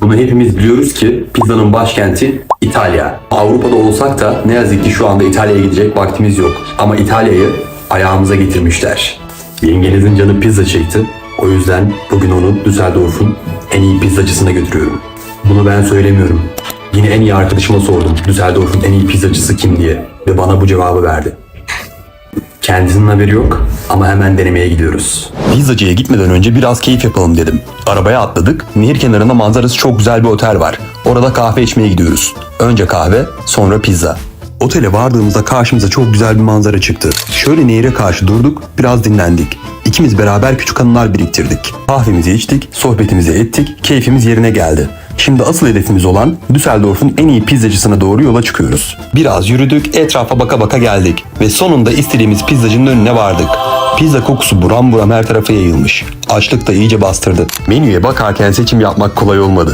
Bunu hepimiz biliyoruz ki pizzanın başkenti İtalya. Avrupa'da olsak da ne yazık ki şu anda İtalya'ya gidecek vaktimiz yok. Ama İtalya'yı ayağımıza getirmişler. Yengenizin canı pizza çekti. O yüzden bugün onu Düsseldorf'un en iyi pizzacısına götürüyorum. Bunu ben söylemiyorum. Yine en iyi arkadaşıma sordum Düsseldorf'un en iyi pizzacısı kim diye. Ve bana bu cevabı verdi. Kendisinin haberi yok ama hemen denemeye gidiyoruz. Pizzacıya gitmeden önce biraz keyif yapalım dedim. Arabaya atladık. Nehir kenarında manzarası çok güzel bir otel var. Orada kahve içmeye gidiyoruz. Önce kahve, sonra pizza. Otele vardığımızda karşımıza çok güzel bir manzara çıktı. Şöyle nehire karşı durduk, biraz dinlendik. İkimiz beraber küçük anılar biriktirdik. Kahvemizi içtik, sohbetimizi ettik, keyfimiz yerine geldi. Şimdi asıl hedefimiz olan Düsseldorf'un en iyi pizzacısına doğru yola çıkıyoruz. Biraz yürüdük, etrafa baka baka geldik ve sonunda istediğimiz pizzacının önüne vardık. Pizza kokusu buram buram her tarafa yayılmış. Açlık da iyice bastırdı. Menüye bakarken seçim yapmak kolay olmadı.